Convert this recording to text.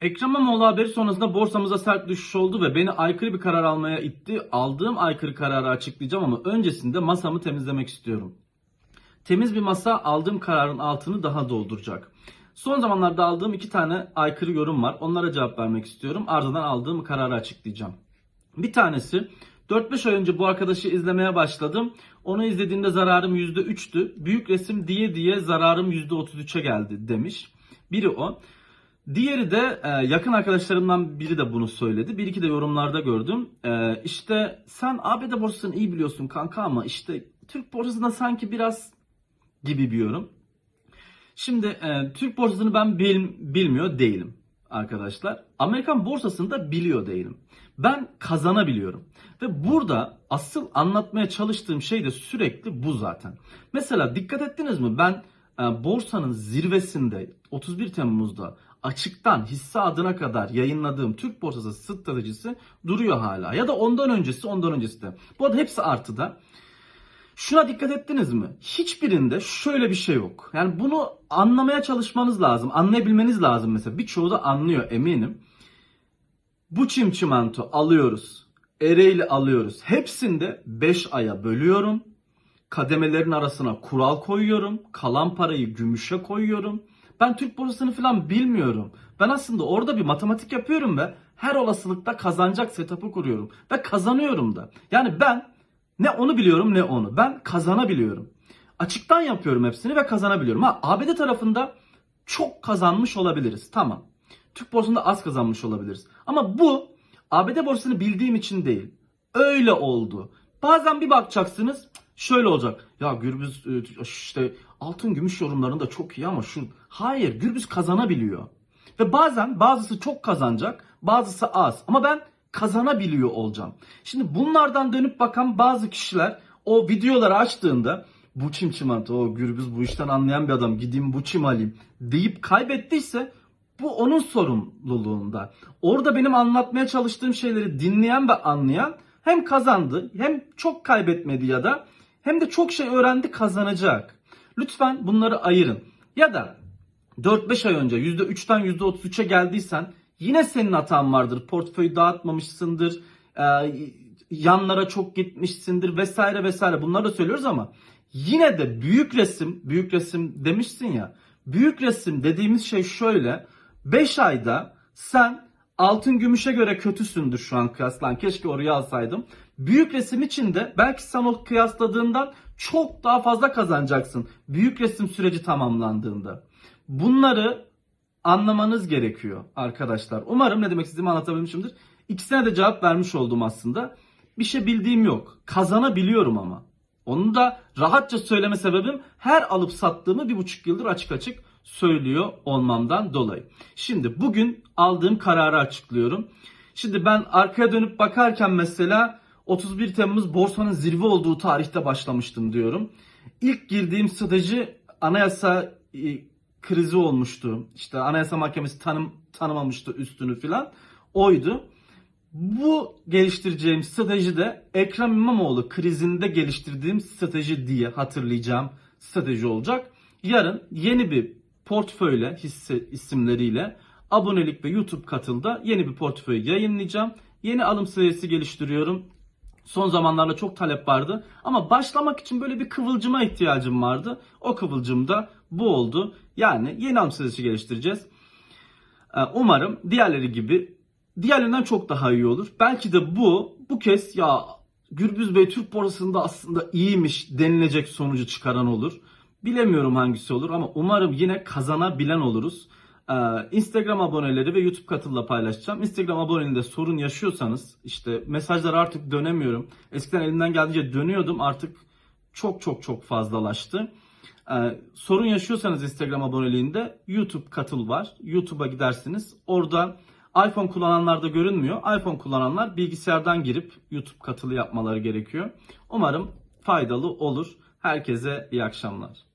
Ekrem İmamoğlu haberi sonrasında borsamıza sert düşüş oldu ve beni aykırı bir karar almaya itti. Aldığım aykırı kararı açıklayacağım ama öncesinde masamı temizlemek istiyorum. Temiz bir masa aldığım kararın altını daha dolduracak. Son zamanlarda aldığım iki tane aykırı yorum var. Onlara cevap vermek istiyorum. Ardından aldığım kararı açıklayacağım. Bir tanesi 4-5 ay önce bu arkadaşı izlemeye başladım. Onu izlediğimde zararım %3'tü. Büyük resim diye diye zararım %33'e geldi demiş. Biri o. Diğeri de e, yakın arkadaşlarımdan biri de bunu söyledi. Bir iki de yorumlarda gördüm. E, işte sen ABD borsasını iyi biliyorsun kanka ama işte Türk borsasında sanki biraz gibi bir yorum. Şimdi e, Türk borsasını ben bil, bilmiyor değilim arkadaşlar. Amerikan borsasını da biliyor değilim. Ben kazanabiliyorum. Ve burada asıl anlatmaya çalıştığım şey de sürekli bu zaten. Mesela dikkat ettiniz mi? Ben e, borsanın zirvesinde 31 Temmuz'da açıktan hisse adına kadar yayınladığım Türk borsası stratejisi duruyor hala. Ya da ondan öncesi ondan öncesi de. Bu arada hepsi artıda. Şuna dikkat ettiniz mi? Hiçbirinde şöyle bir şey yok. Yani bunu anlamaya çalışmanız lazım. Anlayabilmeniz lazım mesela. Birçoğu da anlıyor eminim. Bu çim çimento alıyoruz. Ereğli alıyoruz. Hepsinde 5 aya bölüyorum. Kademelerin arasına kural koyuyorum. Kalan parayı gümüşe koyuyorum. Ben Türk borsasını falan bilmiyorum. Ben aslında orada bir matematik yapıyorum ve her olasılıkta kazanacak setup'ı kuruyorum. Ve kazanıyorum da. Yani ben ne onu biliyorum ne onu. Ben kazanabiliyorum. Açıktan yapıyorum hepsini ve kazanabiliyorum. Ha ABD tarafında çok kazanmış olabiliriz. Tamam. Türk borsasında az kazanmış olabiliriz. Ama bu ABD borsasını bildiğim için değil. Öyle oldu. Bazen bir bakacaksınız şöyle olacak. Ya Gürbüz e, işte altın gümüş yorumlarında çok iyi ama şu hayır Gürbüz kazanabiliyor. Ve bazen bazısı çok kazanacak, bazısı az. Ama ben kazanabiliyor olacağım. Şimdi bunlardan dönüp bakan bazı kişiler o videoları açtığında bu çim çimantı o Gürbüz bu işten anlayan bir adam gideyim bu çim alayım deyip kaybettiyse bu onun sorumluluğunda. Orada benim anlatmaya çalıştığım şeyleri dinleyen ve anlayan hem kazandı hem çok kaybetmedi ya da hem de çok şey öğrendi kazanacak. Lütfen bunları ayırın. Ya da 4-5 ay önce %3'ten %33'e geldiysen yine senin hatan vardır. Portföyü dağıtmamışsındır. e, yanlara çok gitmişsindir vesaire vesaire. Bunları da söylüyoruz ama yine de büyük resim, büyük resim demişsin ya. Büyük resim dediğimiz şey şöyle. 5 ayda sen altın gümüşe göre kötüsündür şu an kıyaslan. Keşke oraya alsaydım. Büyük resim için de belki sen o kıyasladığından çok daha fazla kazanacaksın. Büyük resim süreci tamamlandığında. Bunları anlamanız gerekiyor arkadaşlar. Umarım ne demek istediğimi anlatabilmişimdir. İkisine de cevap vermiş oldum aslında. Bir şey bildiğim yok. Kazanabiliyorum ama. Onu da rahatça söyleme sebebim her alıp sattığımı bir buçuk yıldır açık açık söylüyor olmamdan dolayı. Şimdi bugün aldığım kararı açıklıyorum. Şimdi ben arkaya dönüp bakarken mesela 31 Temmuz borsanın zirve olduğu tarihte başlamıştım diyorum. İlk girdiğim strateji anayasa e, krizi olmuştu. İşte anayasa mahkemesi tanım tanımamıştı üstünü filan. Oydu. Bu geliştireceğim strateji de Ekrem İmamoğlu krizinde geliştirdiğim strateji diye hatırlayacağım strateji olacak. Yarın yeni bir portföyle hisse isimleriyle abonelik ve YouTube katılda yeni bir portföy yayınlayacağım. Yeni alım sayısı geliştiriyorum. Son zamanlarda çok talep vardı ama başlamak için böyle bir kıvılcıma ihtiyacım vardı. O kıvılcım da bu oldu. Yani yeni alım sayısı geliştireceğiz. Ee, Umarım diğerleri gibi diğerlerinden çok daha iyi olur. Belki de bu bu kez ya Gürbüz Bey Türk borsasında aslında iyiymiş denilecek sonucu çıkaran olur. Bilemiyorum hangisi olur ama umarım yine kazanabilen oluruz. Ee, Instagram aboneleri ve YouTube katılla paylaşacağım. Instagram aboneliğinde sorun yaşıyorsanız işte mesajlar artık dönemiyorum. Eskiden elimden geldiğince dönüyordum artık çok çok çok fazlalaştı. Ee, sorun yaşıyorsanız Instagram aboneliğinde YouTube katıl var. YouTube'a gidersiniz. Orada iPhone kullananlarda görünmüyor. iPhone kullananlar bilgisayardan girip YouTube katılı yapmaları gerekiyor. Umarım faydalı olur. Herkese iyi akşamlar.